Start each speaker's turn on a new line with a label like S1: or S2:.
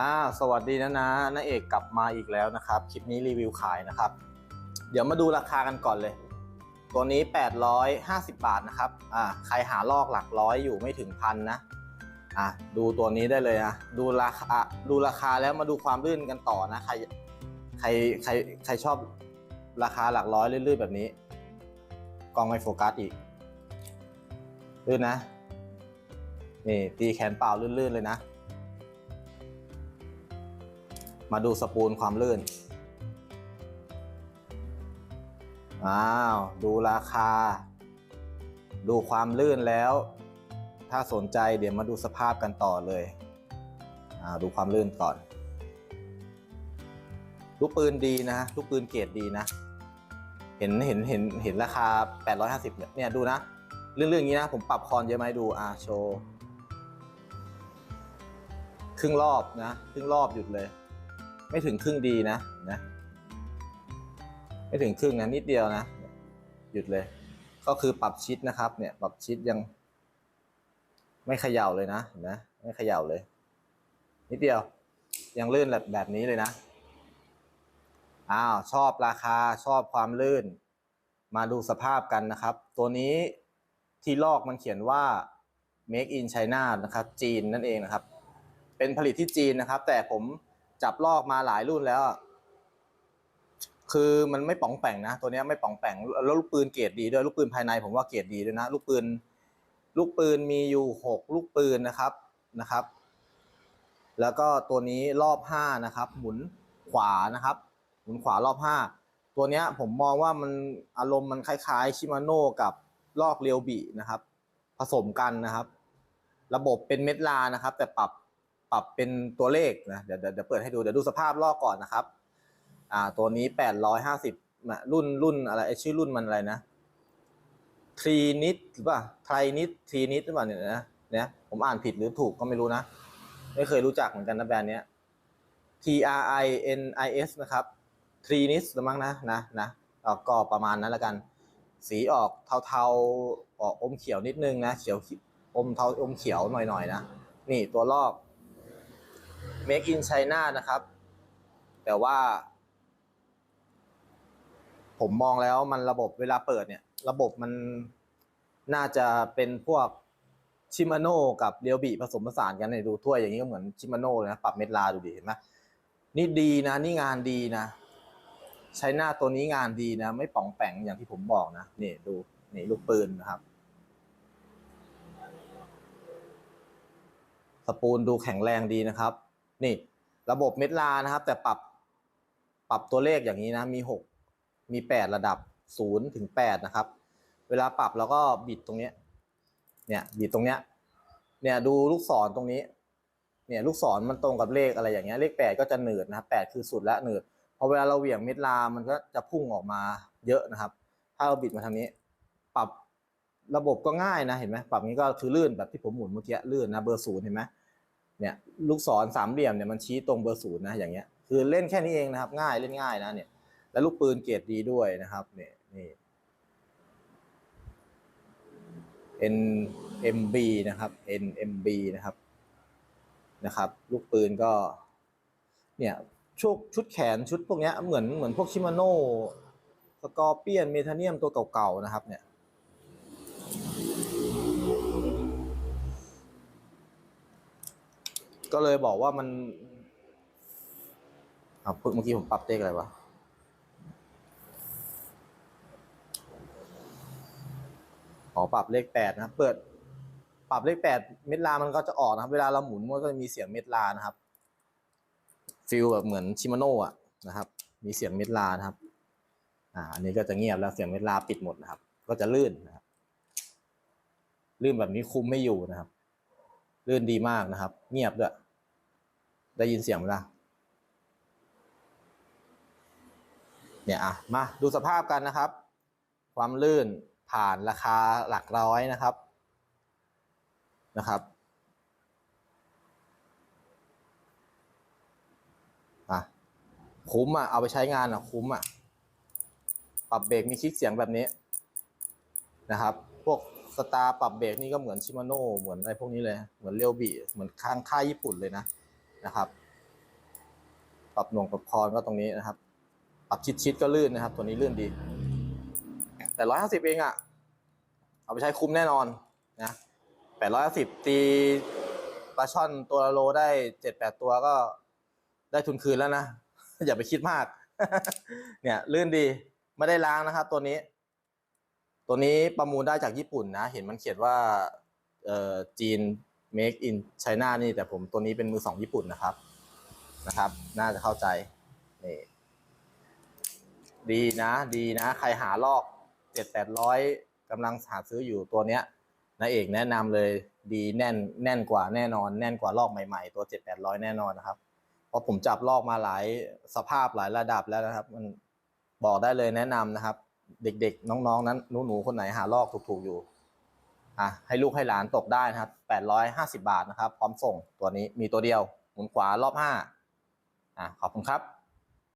S1: อ่าสวัสดีนะนะนาเอกกลับมาอีกแล้วนะครับ คลิปนี้รีวิวขายนะครับ เดี๋ยวมาดูราคากันก่อนเลย ตัวนี้ 850 บาทนะครับอ่าใครหาลอกหลักร้อยอยู่ไม่ถึงพันนะอะดูตัวนี้ได้เลยนะดูราคาดูราคาแล้วมาดูความลื่นกันต่อนะใครใครใครใครชอบราคาหลักร้อยลื่นๆแบบนี้กล้องไม่โฟกัสอีกลื่นนะ นี่ตีแขนเปล่าลื่นๆเลยนะ มาดูสปูลความลื่น อ้าว ดูราคา ดูความลื่นแล้ว ถ้าสนใจเดี๋ยวมาดูสภาพกันต่อเลย อ่า ดูความลื่นก่อน ลูกปืนดีนะ ลูกปืนเกรดดีนะ เห็น เห็น เห็น เห็นราคา 850เนี่ยเนี่ย ดูนะ เรื่องเรื่องอย่างนี้นะ ผมปรับคอนเยอะไหมดู อ่า โชว์ ครึ่งรอบนะ ครึ่งรอบหยุดเลย ไม่ถึงครึ่งดีนะนะ ไม่ถึงครึ่งนะนิดเดียวนะ หยุดเลย ก็คือปรับชิดนะครับ เนี่ย ปรับชิดยัง ไม่เขย่าเลยนะนะไม่เขย่าเลย นิดเดียว ยังลื่นแบบแบบนี้เลยนะอ้าวชอบราคาชอบความลื่น มาดูสภาพกันนะครับ ตัวนี้ที่ลอกมันเขียนว่า make in China นะครับ จีนนั่นเองนะครับ เป็นผลิตที่จีนนะครับ แต่ผม จับลอกมาหลายรุ่นแล้ว คือมันไม่ป๋องแป่งนะ ตัวนี้ไม่ป๋องแป่งแล้วลูกปืนเกรดดีด้วยลูกปืนภายในผมว่าเกรดดีด้วยนะ ลูกปืน ลูกปืนมีอยู่หกลูกปืนนะครับนะครับ แล้วก็ตัวนี้รอบห้านะครับ หมุนขวานะครับ หมุนขวารอบห้าตัวนี้ผมมองว่ามันอารมณ์มันคล้ายๆชิมาโน่กับลอกเรียวบีนะครับ ผสมกันนะครับ ระบบเป็นเม็ดลานะครับ แต่ปรับ ปรับเป็นตัวเลขนะเดี๋ยวเดี๋ยวเปิดให้ดูเดี๋ยวดูสภาพลอกก่อนนะครับอ่าตัวนี้แปดร้อยห้าสิบรุ่นรุ่นอะไรชื่อรุ่นมันอะไรนะทรีนิดหรือเปล่าไทรนิดทรีนิดหรือเปล่าเนี่ยนะเนี่ยผมอ่านผิดหรือถูกก็ไม่รู้นะ ไม่เคยรู้จักเหมือนกันนะแบรนด์เนี้ย T R I N I S นะครับทรีนิสมั้งนะนะนะเอ่อก็ประมาณนั้นละกัน สีออกเทาๆออกอมเขียวนิดนึงนะ เขียวอมเทาอมเขียวหน่อยๆนะ นี่ตัวลอก Make in China นะครับ แต่ว่า ผมมองแล้วมันระบบเวลาเปิดเนี่ย ระบบมันน่าจะเป็นพวกชิมาโน่กับเรียวบีผสมผสานกันเนี่ยดูถ้วยอย่างนี้ก็เหมือนชิมาโน่เลยนะ ปรับเม็ดลาดูดิเห็นไหมนี่ดีนะ นี่งานดีนะใช้หน้าตัวนี้งานดีนะ ไม่ป่องแปงอย่างที่ผมบอกนะนี่ดูนี่ลูกปืนนะครับ สปูลดูแข็งแรงดีนะครับ นี่ระบบเม็ดลานะครับ แต่ปรับปรับตัวเลขอย่างนี้นะ มีหกมีแปดระดับศูนย์ถึงแปดนะครับ เวลาปรับแล้วก็บิดตรงนี้ เนี่ยบิดตรงเนี้ย เนี่ยดูลูกศรตรงนี้ เนี่ยลูกศรมันตรงกับเลขอะไรอย่างเงี้ย เลขแปดก็จะหนืดนะครับแปดคือสุดและหนืด พอเวลาเราเหวี่ยงเม็ดลา มันก็จะพุ่งออกมาเยอะนะครับ ถ้าเราบิดมาทางนี้ ปรับระบบก็ง่ายนะ เห็นไหมปรับนี้ก็คือลื่นแบบที่ผมหมุนเมื่อกี้ลื่นนะ เบอร์ศูนย์เห็นไหม เนี่ยลูกศรสามเหลี่ยมเนี่ยมันชี้ตรงเบอร์ศูนย์นะอย่างเงี้ยคือเล่นแค่นี้เองนะครับ ง่ายเล่นง่ายนะเนี่ย แล้วลูกปืนเกรดดีด้วยนะครับเนี่ยนี่ NMB นะครับ NMB นะครับนะครับ ลูกปืนก็ เนี่ยชุดชุดแขนชุดพวกเนี้ยเหมือนเหมือนพวกชิมาโน่สกอร์เปียนเมทาเนียมตัวเก่าๆนะครับเนี่ย ก็เลยบอกว่ามันอ่าเมื่อกี้ผมปรับเต็กอะไรวะขอปรับเลขแปดนะครับเปิด ปรับเลขแปดเม็ดลามันก็จะออกนะครับ เวลาเราหมุนมันก็จะมีเสียงเม็ดลานะครับฟิลแบบเหมือนชิมาโน่อะนะครับ มีเสียงเม็ดลานะครับ อ่า อันนี้ก็จะเงียบแล้วเสียงเม็ดลาปิดหมดนะครับ ก็จะลื่นนะครับลื่นแบบนี้คุมไม่อยู่นะครับ ลื่นดีมากนะครับ เงียบด้วย ได้ยินเสียงไหมล่ะเนี่ยอะมาดูสภาพกันนะครับ ความลื่นผ่านราคาหลักร้อยนะครับนะครับอะคุ้มอะเอาไปใช้งานอะคุ้มอะปรับเบรกมีคลิกเสียงแบบนี้นะครับ พวกสตาร์ปรับเบรกนี่ก็เหมือนชิมาโน่เหมือนอะไรพวกนี้เลยเหมือนเรียวบีเหมือนข้างค่ายญี่ปุ่นเลยนะ นะครับ ปรับหน่วงปรับคอนก็ตรงนี้นะครับ ปรับชิดชิดก็ลื่นนะครับ ตัวนี้ลื่นดี แต่ร้อยห้าสิบเองอะเอาไปใช้คุ้มแน่นอนนะแปดร้อยห้าสิบตีปลาช่อนตัวละโลได้เจ็ดแปดตัวก็ได้ทุนคืนแล้วนะ อย่าไปคิดมาก เนี่ยลื่นดีไม่ได้ล้างนะครับ ตัวนี้ ตัวนี้ประมูลได้จากญี่ปุ่นนะ เห็นมันเขียนว่าเอ่อจีน make in China นี่แต่ผมตัวนี้เป็นมือสองญี่ปุ่นนะครับนะครับ น่าจะเข้าใจนี่ดีนะ ดีนะ ใครหาลอกเจ็ดแปดร้อยกำลังหาซื้ออยู่ตัวเนี้ยนาเอกแนะนำเลยดีแน่นแน่นกว่าแน่นอน แน่นกว่าลอกใหม่ๆ ตัวเจ็ดแปดร้อยแน่นอนนะครับ เพราะผมจับลอกมาหลายสภาพหลายระดับแล้วนะครับ มันบอกได้เลยแนะนำนะครับ เด็กๆ น้องๆ นั้นหนูๆคนไหนหาลอกถูกๆอยู่ อะให้ลูกให้หลานตกได้นะครับ850บาทนะครับ พร้อมส่งตัวนี้มีตัวเดียวหมุนขวารอบห้าอะขอบคุณครับ